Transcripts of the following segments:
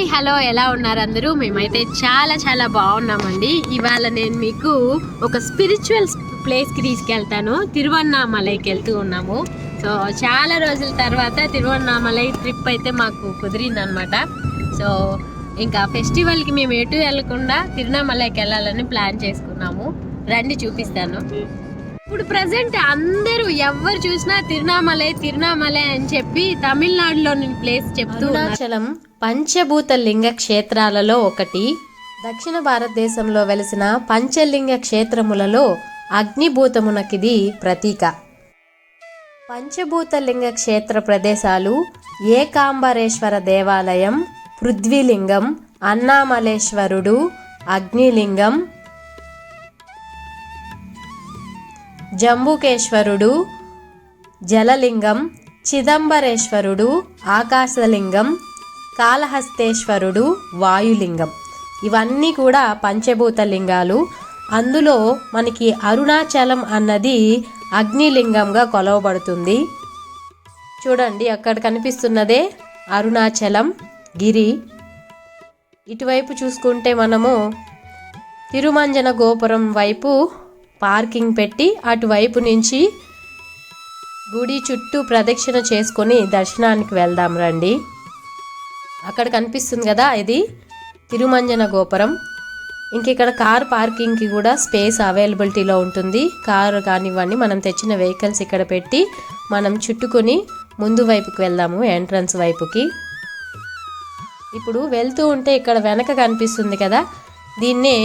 Hi hello ఎలా ఉన్నారు అందరూ? మేమైతే చాలా చాలా బాగున్నామండి. ఇవాళ నేను మీకు ఒక స్పిరిచువల్ ప్లేస్కి తీసుకెళ్తాను. తిరువన్నామలైకి వెళ్తూ ఉన్నాము. సో చాలా రోజుల తర్వాత తిరువన్నామలై ట్రిప్ అయితే మాకు కుదిరిందనమాట సో ఇంకా ఫెస్టివల్కి మేము ఎటు వెళ్ళకుండా తిరువన్నామలైకి వెళ్ళాలని ప్లాన్ చేసుకున్నాము. రండి చూపిస్తాను. ఇప్పుడు ప్రజెంట్ అందరూ ఎవరు చూసినా తిరునామలై తిరునామలై అని చెప్పి తమిళనాడులోని ప్లేస్ చెప్తూ అరుణాచలం పంచభూత లింగ క్షేత్రాలలో ఒకటి. దక్షిణ భారతదేశంలో వెలిసిన పంచలింగ క్షేత్రములలో అగ్నిభూతమునకిది ప్రతీక. పంచభూత లింగ క్షేత్ర ప్రదేశాలు ఏకాంబరేశ్వర దేవాలయం పృథ్వీలింగం అన్నామలేశ్వరుడు అగ్నిలింగం జంబుకేశ్వరుడు జలలింగం చిదంబరేశ్వరుడు ఆకాశలింగం కాళహస్తేశ్వరుడు వాయులింగం. ఇవన్నీ కూడా పంచభూత లింగాలు అందులో మనకి అరుణాచలం అన్నది అగ్నిలింగంగా కొలవబడుతుంది. చూడండి అక్కడ కనిపిస్తున్నదే అరుణాచలం గిరి. ఇటువైపు చూసుకుంటే మనము తిరుమంజన గోపురం వైపు పార్కింగ్ పెట్టి అటువైపు నుంచి గుడి చుట్టూ ప్రదక్షిణ చేసుకొని దర్శనానికి వెళ్దాం రండి. అక్కడ కనిపిస్తుంది కదా ఇది తిరుమంజన గోపురం. ఇంక ఇక్కడ కార్ పార్కింగ్కి కూడా స్పేస్ అవైలబిలిటీలో ఉంటుంది. కారు కానివ్వండి మనం తెచ్చిన వెహికల్స్ ఇక్కడ పెట్టి మనం చుట్టుకొని ముందు వైపుకి వెళ్దాము ఎంట్రన్స్ వైపుకి. ఇప్పుడు వెళ్తూ ఉంటే ఇక్కడ వెనక కనిపిస్తుంది కదా దీన్నే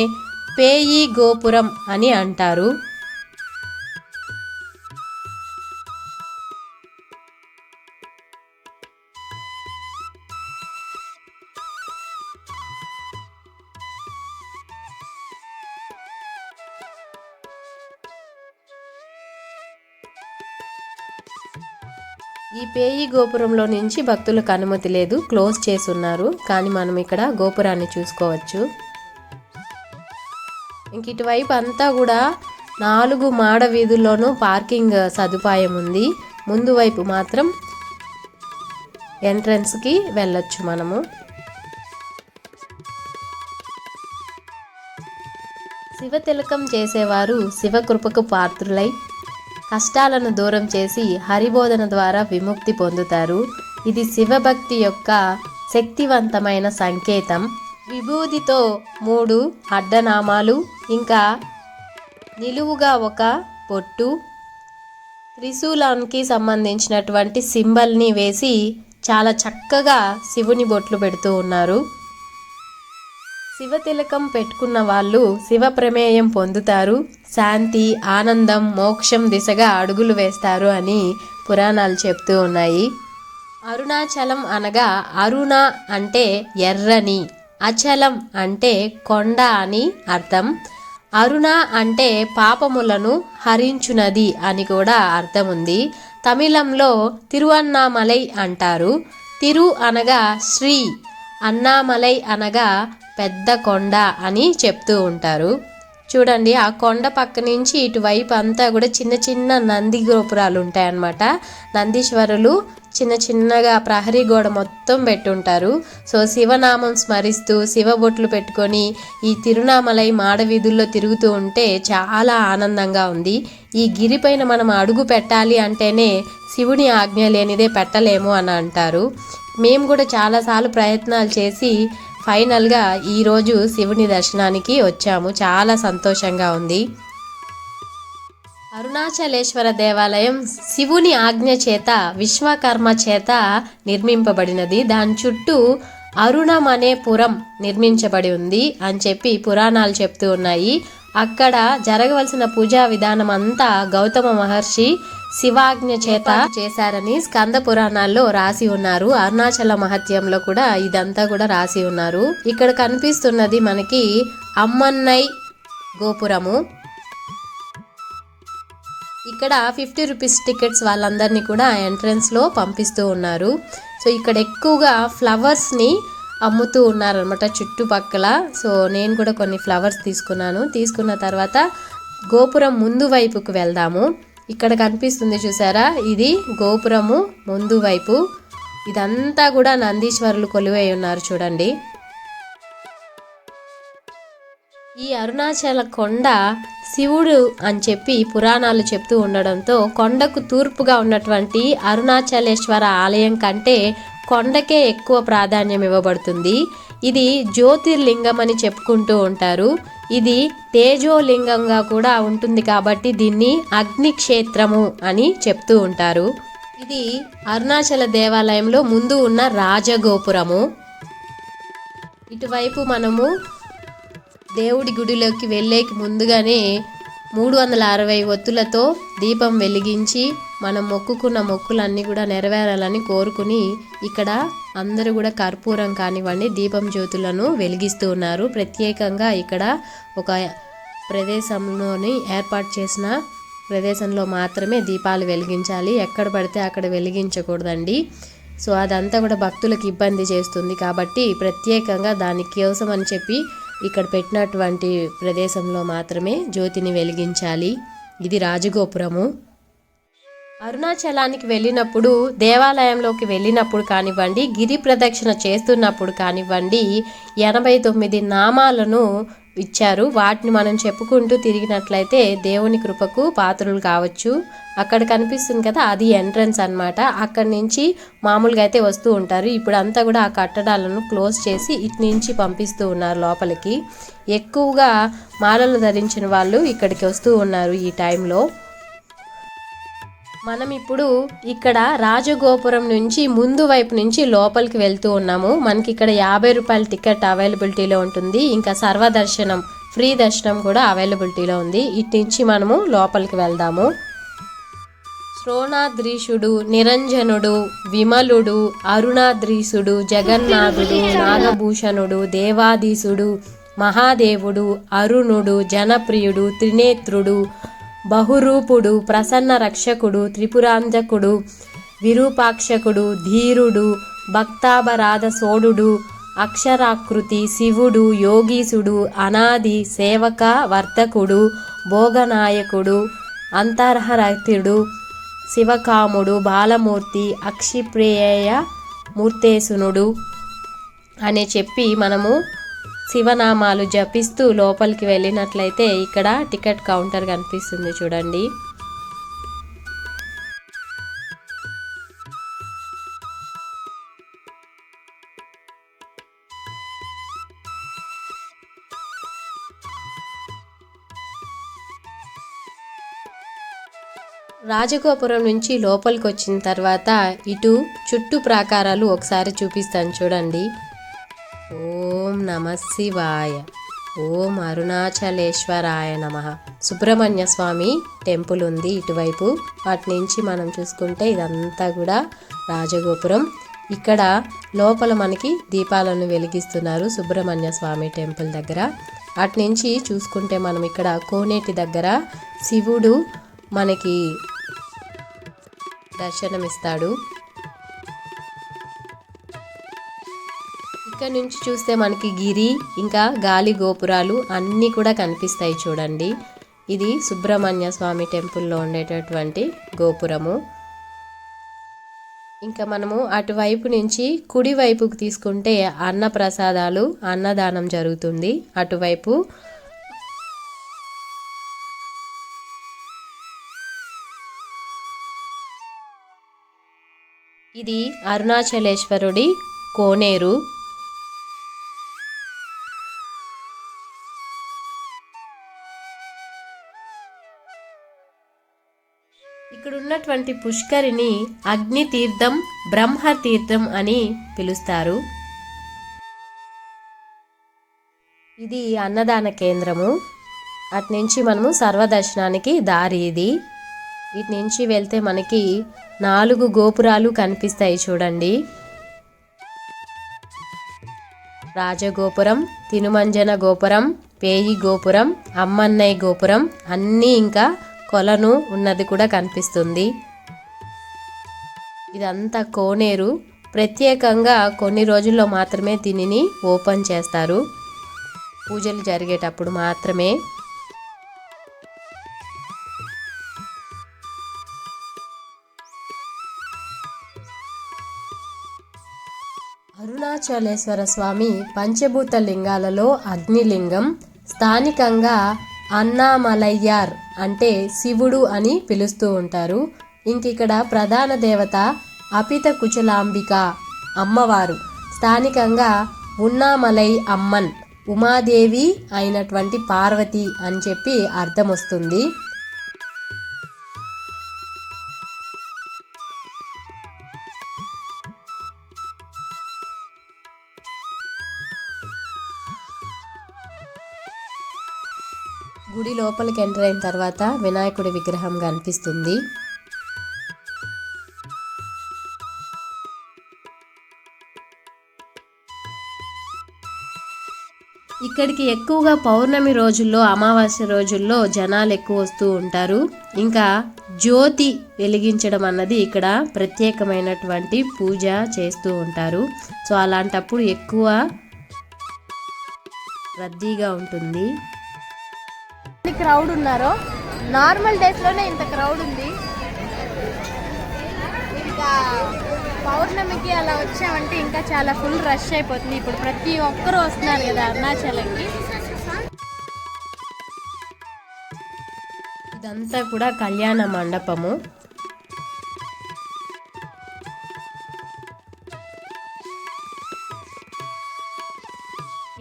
పేయి గోపురం అని అంటారు. ఈ పేయి గోపురంలో నుంచి భక్తులకు అనుమతి లేదు క్లోజ్ చేసి ఉన్నారు. కానీ మనం ఇక్కడ గోపురాన్ని చూసుకోవచ్చు. ఇంక ఇటువైపు అంతా కూడా నాలుగు మాడ వీధుల్లోనూ పార్కింగ్ సదుపాయం ఉంది. ముందు వైపు మాత్రం ఎంట్రన్స్కి వెళ్ళొచ్చు మనము. శివ తిలకం చేసేవారు శివకృపకు పాత్రులై కష్టాలను దూరం చేసి హరిబోధన ద్వారా విముక్తి పొందుతారు. ఇది శివభక్తి యొక్క శక్తివంతమైన సంకేతం. విభూతితో మూడు అడ్డనామాలు ఇంకా నిలువుగా ఒక పొట్టు త్రిశూలానికి సంబంధించినటువంటి సింబల్ని వేసి చాలా చక్కగా శివుని బొట్లు పెడుతూ ఉన్నారు. శివ తిలకం పెట్టుకున్న వాళ్ళు శివ ప్రమేయం పొందుతారు శాంతి ఆనందం మోక్షం దిశగా అడుగులు వేస్తారు అని పురాణాలు చెప్తూ ఉన్నాయి. అరుణాచలం అనగా అరుణ అంటే ఎర్రని. అచలం అంటే కొండ అని అర్థం. అరుణ అంటే పాపములను హరించునది అని కూడా అర్థం ఉంది తమిళంలో తిరువన్నామలై అంటారు. తిరు అనగా శ్రీ అన్నామలై అనగా పెద్ద కొండ అని చెప్తూ ఉంటారు. చూడండి ఆ కొండ పక్క నుంచి ఇటువైపు అంతా కూడా చిన్న చిన్న నంది గోపురాలు ఉంటాయన్నమాట. నందీశ్వరులు చిన్న చిన్నగా ప్రహరీ గోడ మొత్తం పెట్టుంటారు. సో శివనామం స్మరిస్తూ శివ బొట్లు పెట్టుకొని ఈ తిరునామలై మాడవీధుల్లో తిరుగుతూ ఉంటే చాలా ఆనందంగా ఉంది. ఈ గిరిపైన మనం అడుగు పెట్టాలి అంటేనే శివుని ఆజ్ఞ లేనిదే పెట్టలేము అని అంటారు. మేము కూడా చాలాసార్లు ప్రయత్నాలు చేసి ఫైనల్గా ఈరోజు శివుని దర్శనానికి వచ్చాము. చాలా సంతోషంగా ఉంది. అరుణాచలేశ్వర దేవాలయం శివుని ఆజ్ఞ చేత విశ్వకర్మ చేత నిర్మింపబడినది. దాని చుట్టూ అరుణం అనే పురం నిర్మించబడి ఉంది అని చెప్పి పురాణాలు చెప్తూ ఉన్నాయి. అక్కడ జరగవలసిన పూజా విధానం అంతా గౌతమ మహర్షి శివాజ్ఞ చేత చేశారని స్కంద పురాణాల్లో రాసి ఉన్నారు. అరుణాచల మహత్యంలో కూడా ఇదంతా కూడా రాసి ఉన్నారు. ఇక్కడ కనిపిస్తున్నది మనకి అమ్మన్నై గోపురము. ఇక్కడ ఫిఫ్టీ రూపీస్ టికెట్స్ వాళ్ళందరినీ కూడా ఎంట్రన్స్లో పంపిస్తూ ఉన్నారు. సో ఇక్కడ ఎక్కువగా ఫ్లవర్స్ని అమ్ముతూ ఉన్నారనమాట చుట్టుపక్కల. సో నేను కూడా కొన్ని ఫ్లవర్స్ తీసుకున్నాను. తీసుకున్న తర్వాత గోపురం ముందు వైపుకు వెళ్దాము. ఇక్కడ కనిపిస్తుంది చూసారా? ఇది గోపురము ముందు వైపు. ఇదంతా కూడా నందీశ్వరులు కొలువై ఉన్నారు చూడండి. ఈ అరుణాచల కొండ శివుడు అని చెప్పి పురాణాలు చెప్తూ ఉండడంతో కొండకు తూర్పుగా ఉన్నటువంటి అరుణాచలేశ్వర ఆలయం కంటే కొండకే ఎక్కువ ప్రాధాన్యం ఇవ్వబడుతుంది. ఇది జ్యోతిర్లింగం అని చెప్పుకుంటూ ఉంటారు. ఇది తేజోలింగంగా కూడా ఉంటుంది కాబట్టి దీన్ని అగ్ని క్షేత్రము అని చెప్తూ ఉంటారు. ఇది అరుణాచల దేవాలయంలో ముందు ఉన్న రాజగోపురము. ఇటువైపు మనము దేవుడి గుడిలోకి వెళ్ళేకి ముందుగానే మూడు వందల అరవై ఒత్తులతో దీపం వెలిగించి మనం మొక్కుకున్న మొక్కులన్నీ కూడా నెరవేరాలని కోరుకుని ఇక్కడ అందరూ కూడా కర్పూరం కానివ్వండి దీపం జ్యోతులను వెలిగిస్తూ ఉన్నారు. ప్రత్యేకంగా ఇక్కడ ఒక ప్రదేశంలోని ఏర్పాటు చేసిన ప్రదేశంలో మాత్రమే దీపాలు వెలిగించాలి. ఎక్కడ పడితే అక్కడ వెలిగించకూడదండి. సో అదంతా కూడా భక్తులకు ఇబ్బంది చేస్తుంది కాబట్టి ప్రత్యేకంగా దానికోసం అని చెప్పి ఇక్కడ పెట్టినటువంటి ప్రదేశంలో మాత్రమే జ్యోతిని వెలిగించాలి. ఇది రాజగోపురము. అరుణాచలానికి వెళ్ళినప్పుడు దేవాలయంలోకి వెళ్ళినప్పుడు కానివ్వండి గిరి ప్రదక్షిణ చేస్తున్నప్పుడు కానివ్వండి ఎనభై తొమ్మిది నామాలను ఇచ్చారు. వాటిని మనం చెప్పుకుంటూ తిరిగినట్లయితే దేవుని కృపకు పాత్రలు కావచ్చు. అక్కడ కనిపిస్తుంది కదా అది ఎంట్రన్స్ అన్నమాట. అక్కడి నుంచి మామూలుగా అయితే వస్తూ ఉంటారు. ఇప్పుడు అంతా కూడా ఆ కట్టడాలను క్లోజ్ చేసి ఇటు నుంచి పంపిస్తూ ఉన్నారు లోపలికి. ఎక్కువగా మాలలు ధరించిన వాళ్ళు ఇక్కడికి వస్తూ ఉన్నారు ఈ టైంలో. మనం ఇప్పుడు ఇక్కడ రాజగోపురం నుంచి ముందు వైపు నుంచి లోపలికి వెళ్తూ ఉన్నాము. మనకి ఇక్కడ యాభై రూపాయల టికెట్ అవైలబిలిటీలో ఉంటుంది. ఇంకా సర్వదర్శనం ఫ్రీ దర్శనం కూడా అవైలబిలిటీలో ఉంది. ఇటు నుంచి మనము లోపలికి వెళ్దాము. శ్రోణాద్రీషుడు నిరంజనుడు విమలుడు అరుణాద్రీసుడు జగన్నాథుడు నాగభూషణుడు దేవాధీసుడు మహాదేవుడు అరుణుడు జనప్రియుడు త్రినేత్రుడు బహురూపుడు ప్రసన్న రక్షకుడు త్రిపురాంజకుడు విరూపాక్షకుడు ధీరుడు భక్తాభరాధ సోడుడు అక్షరాకృతి శివుడు యోగీసుడు అనాది సేవక వర్తకుడు భోగనాయకుడు అంతర్హరతుడు శివకాముడు బాలమూర్తి అక్షిప్రేయ మూర్తేశునుడు అని చెప్పి మనము శివనామాలు జపిస్తూ లోపలికి వెళ్ళినట్లయితే ఇక్కడ టికెట్ కౌంటర్ కనిపిస్తుంది చూడండి. రాజగోపురం నుంచి లోపలికి వచ్చిన తర్వాత ఇటు చుట్టూ ప్రాకారాలు ఒకసారి చూపిస్తాను చూడండి. ఓం నమ శివాయ. ఓం అరుణాచలేశ్వరాయ నమ. సుబ్రహ్మణ్య స్వామి టెంపుల్ ఉంది ఇటువైపు. వాటి నుంచి మనం చూసుకుంటే ఇదంతా కూడా రాజగోపురం. ఇక్కడ లోపల మనకి దీపాలను వెలిగిస్తున్నారు సుబ్రహ్మణ్య స్వామి టెంపుల్ దగ్గర. అటు నుంచి చూసుకుంటే మనం ఇక్కడ కోనేటి దగ్గర శివుడు మనకి దర్శనమిస్తాడు. ఇక్కడ నుంచి చూస్తే మనకి గిరి ఇంకా గాలి గోపురాలు అన్నీ కూడా కనిపిస్తాయి చూడండి. ఇది సుబ్రహ్మణ్య స్వామి టెంపుల్లో ఉండేటటువంటి గోపురము. ఇంకా మనము అటువైపు నుంచి కుడివైపుకు తీసుకుంటే అన్న ప్రసాదాలు అన్నదానం జరుగుతుంది. అటువైపు ఇది అరుణాచలేశ్వరుడి కోనేరు. ఉన్నటువంటి పుష్కరిని అగ్ని తీర్థం బ్రహ్మ తీర్థం అని పిలుస్తారు. ఇది అన్నదాన కేంద్రము. అటు నుంచి మనము సర్వదర్శనానికి దారి ఇది. ఇటు నుంచి వెళ్తే మనకి నాలుగు గోపురాలు కనిపిస్తాయి చూడండి. రాజగోపురం తినుమంజన గోపురం పేయి గోపురం అమ్మన్నయ్య గోపురం అన్నీ ఇంకా కొలను ఉన్నది కూడా కనిపిస్తుంది. ఇదంతా కోనేరు. ప్రత్యేకంగా కొన్ని రోజుల్లో మాత్రమే దీనిని ఓపెన్ చేస్తారు. పూజలు జరిగేటప్పుడు మాత్రమే. అరుణాచలేశ్వర స్వామి పంచభూత లింగాలలో అగ్నిలింగం స్థానికంగా అన్నామలయ్యార్ అంటే శివుడు అని పిలుస్తూ ఉంటారు. ఇంకిక్కడ ప్రధాన దేవత అపిత కుచలాంబిక అమ్మవారు. స్థానికంగా ఉన్నామలై అమ్మన్ ఉమాదేవి అయినటువంటి పార్వతి అని చెప్పి అర్థం వస్తుంది గుడి లోపలికి ఎంటర్ అయిన తర్వాత వినాయకుడి విగ్రహం కనిపిస్తుంది. ఇక్కడికి ఎక్కువగా పౌర్ణమి రోజుల్లో అమావాస్య రోజుల్లో జనాలు ఎక్కువ వస్తూ ఉంటారు. ఇంకా జ్యోతి వెలిగించడం అన్నది ఇక్కడ ప్రత్యేకమైనటువంటి పూజ చేస్తూ ఉంటారు. సో అలాంటప్పుడు ఎక్కువ రద్దీగా ఉంటుంది. క్రౌడ్ ఉన్నారో నార్మల్ డేస్లోనే ఇంత క్రౌడ్ ఉంది. ఇంకా పౌర్ణమికి అలా వచ్చామంటే ఇంకా చాలా ఫుల్ రష్ అయిపోతుంది. ఇప్పుడు ప్రతి ఒక్కరు వస్తున్నారు కదా అరుణాచలంకి. ఇదంతా కూడా కళ్యాణ మండపము.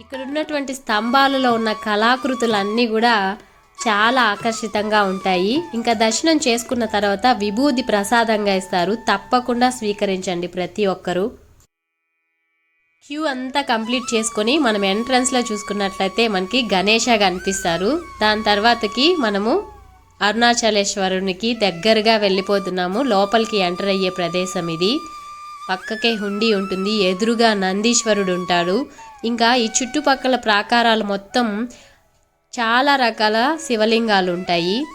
ఇక్కడ ఉన్నటువంటి స్తంభాలలో ఉన్న కళాకృతులన్నీ కూడా చాలా ఆకర్షితంగా ఉంటాయి. ఇంకా దర్శనం చేసుకున్న తర్వాత విభూది ప్రసాదంగా ఇస్తారు. తప్పకుండా స్వీకరించండి ప్రతి ఒక్కరూ. క్యూ అంతా కంప్లీట్ చేసుకొని మనం ఎంట్రన్స్లో చూసుకున్నట్లయితే మనకి గణేష కనిపిస్తారు. దాని తర్వాతకి మనము అరుణాచలేశ్వరునికి దగ్గరగా వెళ్ళిపోతున్నాము. లోపలికి ఎంటర్ అయ్యే ప్రదేశం ఇది. పక్కకే హుండీ ఉంటుంది. ఎదురుగా నందీశ్వరుడు ఉంటాడు. ఇంకా ఈ చుట్టుపక్కల ప్రాకారాలు మొత్తం చాలా రకాల శివలింగాలు ఉంటాయి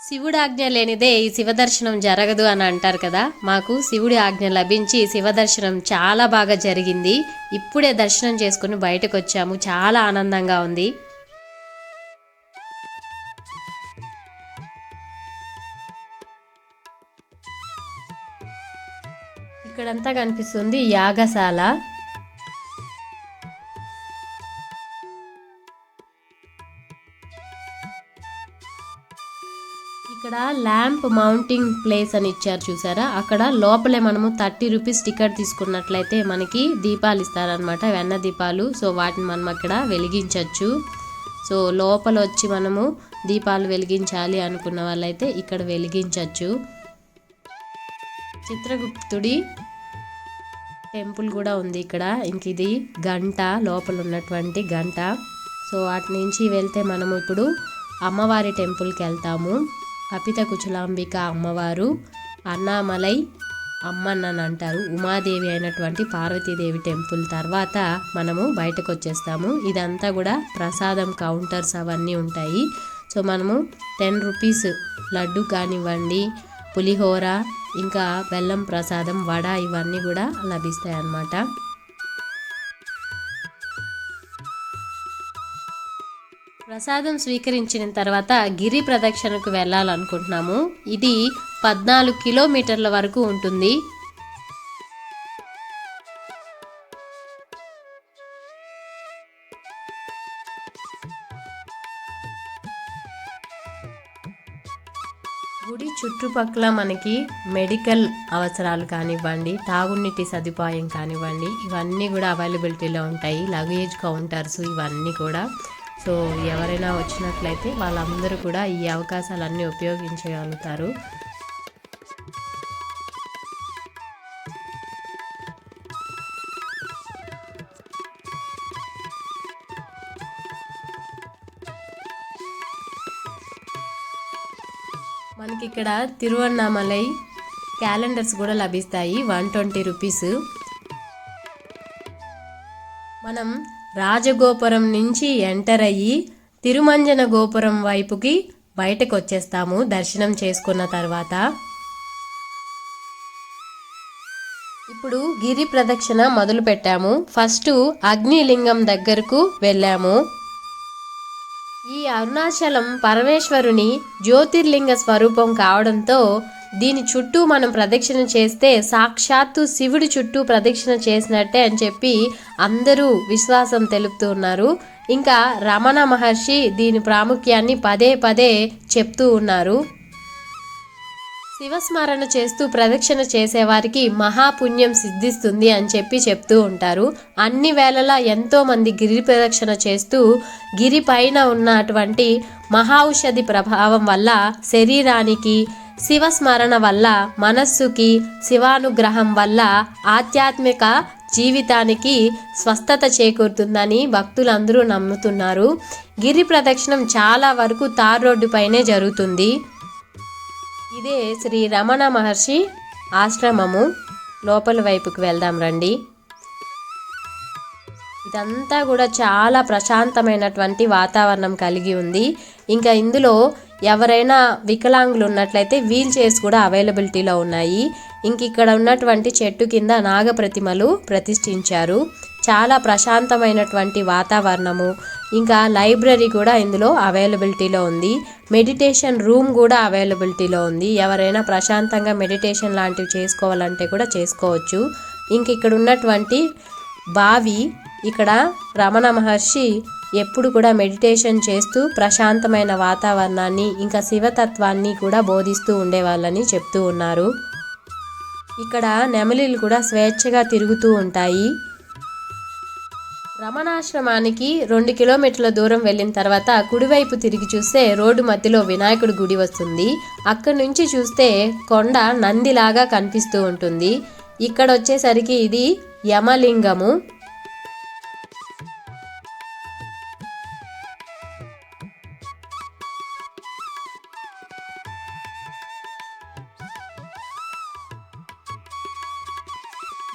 శివుడి ఆజ్ఞ లేనిదే ఈ శివదర్శనం జరగదు అని అంటారు కదా. మాకు శివుడి ఆజ్ఞ లభించి శివదర్శనం చాలా బాగా జరిగింది. ఇప్పుడే దర్శనం చేసుకుని బయటకు వచ్చాము చాలా ఆనందంగా ఉంది. ఇక్కడంతా కనిపిస్తుంది యాగశాల. ఇక్కడ ల్యాంప్ మౌంటింగ్ ప్లేస్ అని ఇచ్చారు చూసారా? అక్కడ లోపలే మనము థర్టీ రూపీస్ టికెట్ తీసుకున్నట్లయితే మనకి దీపాలు ఇస్తారనమాట వెన్న దీపాలు. సో వాటిని మనం అక్కడ వెలిగించవచ్చు సో లోపల వచ్చి మనము దీపాలు వెలిగించాలి అనుకున్న వాళ్ళైతే ఇక్కడ వెలిగించవచ్చు చిత్రగుప్తుడి టెంపుల్ కూడా ఉంది ఇక్కడ. ఇంక ఇది గంట లోపల ఉన్నటువంటి గంట. సో అటు నుంచి వెళ్తే మనము ఇప్పుడు అమ్మవారి టెంపుల్కి వెళ్తాము. కపిత కుచలాంబిక అమ్మవారు అన్నామలై అమ్మన్నని అంటారు. ఉమాదేవి అయినటువంటి పార్వతీదేవి టెంపుల్ తర్వాత మనము బయటకు వచ్చేస్తాము ఇదంతా కూడా ప్రసాదం కౌంటర్స్ అవన్నీ ఉంటాయి. సో మనము టెన్ రూపీస్ లడ్డు కానివ్వండి పులిహోర ఇంకా బెల్లం ప్రసాదం వడ ఇవన్నీ కూడా లభిస్తాయి అన్నమాట ప్రసాదం స్వీకరించిన తర్వాత గిరి ప్రదక్షిణకు వెళ్ళాలనుకుంటున్నాము. ఇది పద్నాలుగు కిలోమీటర్ల వరకు ఉంటుంది. చుట్టుపక్కల మనకి మెడికల్ అవసరాలు కానివ్వండి తాగునీటి సదుపాయం కానివ్వండి ఇవన్నీ కూడా అవైలబిలిటీలో ఉంటాయి. లగేజ్ కౌంటర్స్ ఇవన్నీ కూడా. సో ఎవరైనా వచ్చినట్లయితే వాళ్ళందరూ కూడా ఈ అవకాశాలన్నీ ఉపయోగించగలుగుతారు. ఇక్కడ తిరువన్నామలై క్యాలెండర్స్ కూడా లభిస్తాయి. One twenty rupees. మనం రాజగోపురం నుంచి ఎంటర్ అయ్యి తిరుమంజన గోపురం వైపుకి బయటకు వచ్చేస్తాము దర్శనం చేసుకున్న తర్వాత. ఇప్పుడు గిరి ప్రదక్షిణ మొదలు పెట్టాము ఫస్ట్ అగ్నిలింగం దగ్గరకు వెళ్ళాము. ఈ అరుణాచలం పరమేశ్వరుని జ్యోతిర్లింగ స్వరూపం కావడంతో దీని చుట్టూ మనం ప్రదక్షిణ చేస్తే సాక్షాత్తు శివుడి చుట్టూ ప్రదక్షిణ చేసినట్టే అని చెప్పి అందరూ విశ్వాసం తెలుపుతూ ఉన్నారు. ఇంకా రమణ మహర్షి దీని ప్రాముఖ్యాన్ని పదే పదే చెప్తూ ఉన్నారు. శివస్మరణ చేస్తూ ప్రదక్షిణ చేసేవారికి మహాపుణ్యం సిద్ధిస్తుంది అని చెప్పి చెప్తూ ఉంటారు. అన్ని వేళలా ఎంతోమంది గిరి ప్రదక్షిణ చేస్తూ గిరి పైన ఉన్నటువంటి మహాఔషధి ప్రభావం వల్ల శరీరానికి శివస్మరణ వల్ల మనస్సుకి శివానుగ్రహం వల్ల ఆధ్యాత్మిక జీవితానికి స్వస్థత చేకూరుతుందని భక్తులందరూ నమ్ముతున్నారు. గిరి ప్రదక్షిణం చాలా వరకు తార్ రోడ్డుపైనే జరుగుతుంది. ఇదే శ్రీ రమణ మహర్షి ఆశ్రమము. లోపల వైపుకి వెళ్దాం రండి. ఇదంతా కూడా చాలా ప్రశాంతమైనటువంటి వాతావరణం కలిగి ఉంది. ఇంకా ఇందులో ఎవరైనా వికలాంగులు ఉన్నట్లయితే వీల్ చైర్స్ కూడా అవైలబిలిటీలో ఉన్నాయి. ఇంక ఇక్కడ ఉన్నటువంటి చెట్టు కింద నాగ ప్రతిమలు ప్రతిష్ఠించారు. చాలా ప్రశాంతమైనటువంటి వాతావరణము. ఇంకా లైబ్రరీ కూడా ఇందులో అవైలబిలిటీలో ఉంది. మెడిటేషన్ రూమ్ కూడా అవైలబిలిటీలో ఉంది. ఎవరైనా ప్రశాంతంగా మెడిటేషన్ లాంటివి చేసుకోవాలంటే కూడా చేసుకోవచ్చు. ఇంక ఇక్కడ ఉన్నటువంటి బావి ఇక్కడ రమణ మహర్షి ఎప్పుడు కూడా మెడిటేషన్ చేస్తూ ప్రశాంతమైన వాతావరణాన్ని ఇంకా శివతత్వాన్ని కూడా బోధిస్తూ ఉండేవాళ్ళని చెప్తూ ఉన్నారు. ఇక్కడ నెమలిలు కూడా స్వేచ్ఛగా తిరుగుతూ ఉంటాయి. రమణాశ్రమానికి రెండు కిలోమీటర్ల దూరం వెళ్ళిన తర్వాత కుడివైపు తిరిగి చూస్తే రోడ్డు మధ్యలో వినాయకుడి గుడి వస్తుంది. అక్కడి నుంచి చూస్తే కొండ నందిలాగా కనిపిస్తూ ఉంటుంది. ఇక్కడ వచ్చేసరికి ఇది యమలింగము.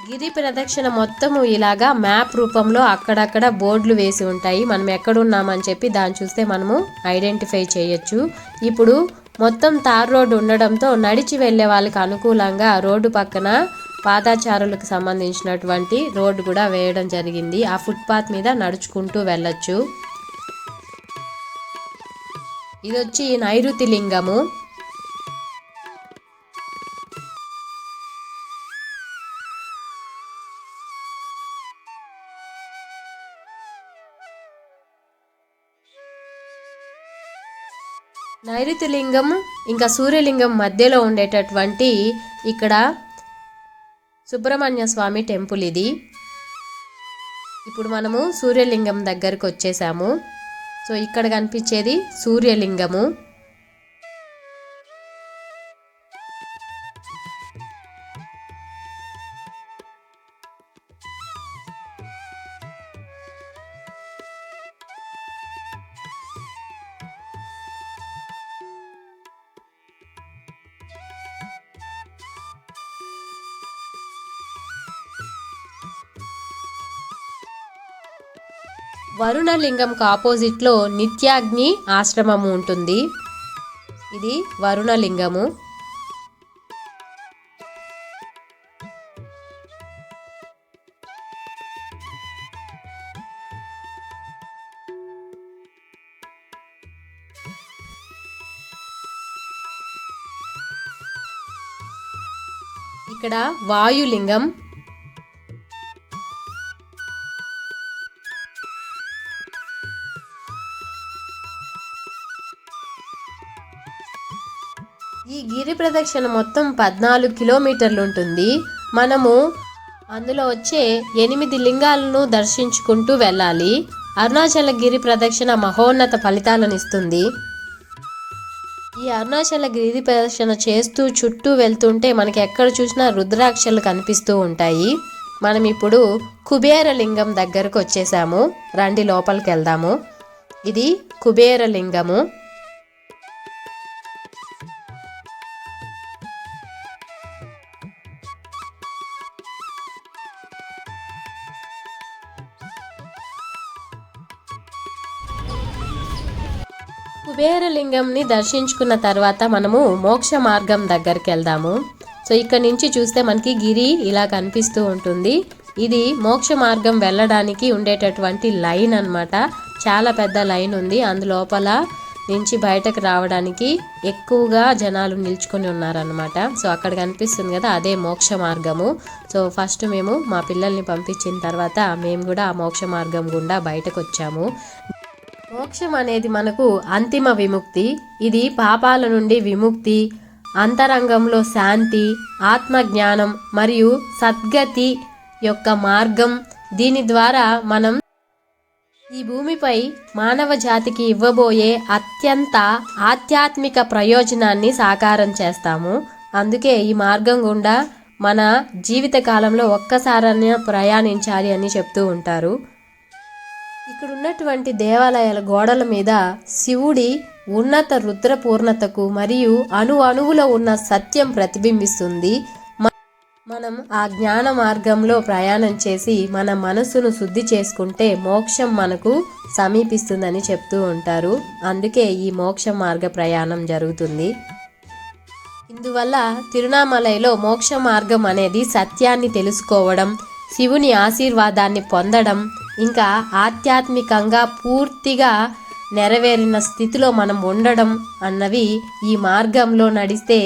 గిరి ప్రదక్షిణ మొత్తము ఇలాగా మ్యాప్ రూపంలో అక్కడక్కడ బోర్డులు వేసి ఉంటాయి. మనం ఎక్కడున్నామని చెప్పి దాన్ని చూస్తే మనము ఐడెంటిఫై చేయొచ్చు. ఇప్పుడు మొత్తం తార్ రోడ్డు ఉండడంతో నడిచి వెళ్ళే వాళ్ళకి అనుకూలంగా రోడ్డు పక్కన పాదాచారులకు సంబంధించినటువంటి రోడ్డు కూడా వేయడం జరిగింది. ఆ ఫుట్పాత్ మీద నడుచుకుంటూ వెళ్ళొచ్చు. ఇది వచ్చి నైరుతి లింగము. నైరుతి లింగం ఇంకా సూర్యలింగం మధ్యలో ఉండేటటువంటి ఇక్కడ సుబ్రహ్మణ్య స్వామి టెంపుల్ ఇది. ఇప్పుడు మనము సూర్యలింగం దగ్గరకు వచ్చేసాము. సో ఇక్కడ కనిపించేది సూర్యలింగము. వరుణలింగంకు ఆపోజిట్లో నిత్యాగ్ని ఆశ్రమము ఉంటుంది. ఇది వరుణలింగము. ఇక్కడ వాయులింగం ప్రదక్షిణ మొత్తం పద్నాలుగు కిలోమీటర్లు ఉంటుంది. మనము అందులో వచ్చే ఎనిమిది లింగాలను దర్శించుకుంటూ వెళ్ళాలి. అరుణాచల గిరి ప్రదక్షిణ మహోన్నత ఫలితాలను ఇస్తుంది. ఈ అరుణాచల గిరి ప్రదక్షిణ చేస్తూ చుట్టూ వెళ్తుంటే మనకి ఎక్కడ చూసినా రుద్రాక్షలు కనిపిస్తూ ఉంటాయి. మనం ఇప్పుడు కుబేర లింగం దగ్గరకు వచ్చేసాము. రండి లోపలికి వెళ్దాము. ఇది కుబేర లింగము కుబేరలింగంని దర్శించుకున్న తర్వాత మనము మోక్ష మార్గం దగ్గరికి వెళ్దాము. సో ఇక్కడ నుంచి చూస్తే మనకి గిరి ఇలా కనిపిస్తూ ఉంటుంది. ఇది మోక్ష మార్గం వెళ్ళడానికి ఉండేటటువంటి లైన్ అన్నమాట. చాలా పెద్ద లైన్ ఉంది. అందులోపల నుంచి బయటకు రావడానికి ఎక్కువగా జనాలు నిల్చుకొని ఉన్నారనమాట సో అక్కడ కనిపిస్తుంది కదా అదే మోక్ష మార్గము. సో ఫస్ట్ మేము మా పిల్లల్ని పంపించిన తర్వాత మేము కూడా ఆ మోక్ష మార్గం గుండా బయటకు వచ్చాము. మోక్షం అనేది మనకు అంతిమ విముక్తి. ఇది పాపాల నుండి విముక్తి అంతరంగంలో శాంతి ఆత్మజ్ఞానం మరియు సద్గతి యొక్క మార్గం. దీని ద్వారా మనం ఈ భూమిపై మానవ జాతికి ఇవ్వబోయే అత్యంత ఆధ్యాత్మిక ప్రయోజనాన్ని సాకారం చేస్తాము. అందుకే ఈ మార్గం గుండా మన జీవిత కాలంలో ప్రయాణించాలి అని చెప్తూ ఉంటారు. ఇక్కడ ఉన్నటువంటి దేవాలయాల గోడల మీద శివుడి ఉన్నత రుద్ర పూర్ణతకు మరియు అణు అణువులో ఉన్న సత్యం ప్రతిబింబిస్తుంది. మనం ఆ జ్ఞాన మార్గంలో ప్రయాణం చేసి మన మనసును శుద్ధి చేసుకుంటే మోక్షం మనకు సమీపిస్తుందని చెప్తూ ఉంటారు. అందుకే ఈ మోక్ష మార్గ ప్రయాణం జరుగుతుంది. ఇందువల్ల తిరునామలైలో మోక్ష మార్గం అనేది సత్యాన్ని తెలుసుకోవడం శివుని ఆశీర్వాదాన్ని పొందడం ఇంకా ఆధ్యాత్మికంగా పూర్తిగా నెరవేరిన స్థితిలో మనం ఉండడం అన్నవి ఈ మార్గంలో నడిస్తే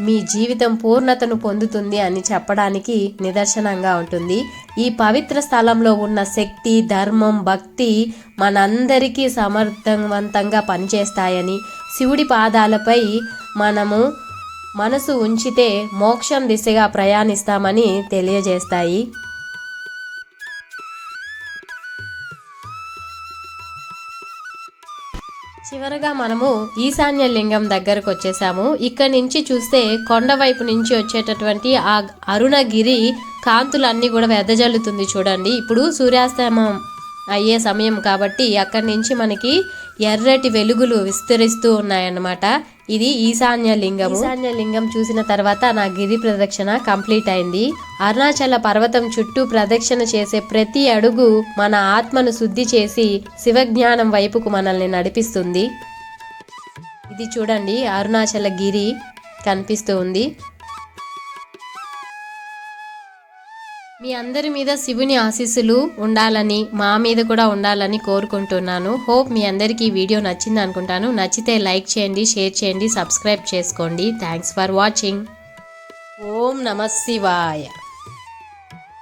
మీ జీవితం పూర్ణతను పొందుతుంది అని చెప్పడానికి నిదర్శనంగా ఉంటుంది. ఈ పవిత్ర స్థలంలో ఉన్న శక్తి ధర్మం భక్తి మనందరికీ సమర్థవంతంగా పనిచేస్తాయని శివుడి పాదాలపై మనము మనసు ఉంచితే మోక్షం దిశగా ప్రయాణిస్తామని తెలియజేస్తాయి. చివరగా మనము ఈశాన్య లింగం దగ్గరకు వచ్చేసాము. ఇక్కడ నుంచి చూస్తే కొండ వైపు నుంచి వచ్చేటటువంటి ఆ అరుణగిరి కాంతులన్నీ కూడా వెదజల్లుతుంది చూడండి. ఇప్పుడు సూర్యాస్తమం అయ్యే సమయం కాబట్టి అక్కడి నుంచి మనకి ఎర్రటి వెలుగులు విస్తరిస్తూ ఉన్నాయన్నమాట. ఇది ఈశాన్య లింగం ఈశాన్య లింగం చూసిన తర్వాత నా గిరి ప్రదక్షిణ కంప్లీట్ అయింది. అరుణాచల పర్వతం చుట్టూ ప్రదక్షిణ చేసే ప్రతి అడుగు మన ఆత్మను శుద్ధి చేసి శివజ్ఞానం వైపుకు మనల్ని నడిపిస్తుంది. ఇది చూడండి అరుణాచల గిరి కనిపిస్తూ ఉంది. మీ అందరి మీద శివుని ఆశీస్సులు ఉండాలని మా మీద కూడా ఉండాలని కోరుకుంటున్నాను. హోప్ మీ అందరికీ ఈ వీడియో నచ్చింది అనుకుంటాను. నచ్చితే లైక్ చేయండి షేర్ చేయండి సబ్స్క్రైబ్ చేసుకోండి. థ్యాంక్స్ ఫర్ వాచింగ్ ఓం నమ శివాయ.